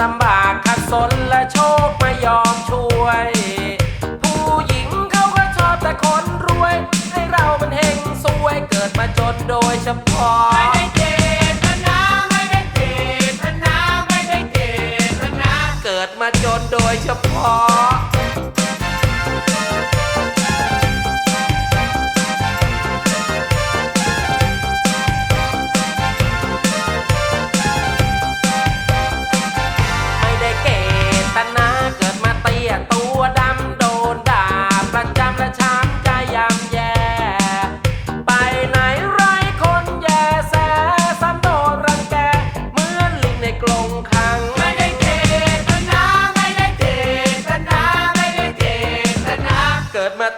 ลำบากขัดสนและโชคไม่ยอมช่วย ผู้หญิงเขาก็ชอบแต่คนรวย ให้เรามันเฮงซวยเกิดมาจนโดยเฉพาะ ดมาจนโดยเฉพาะ selamat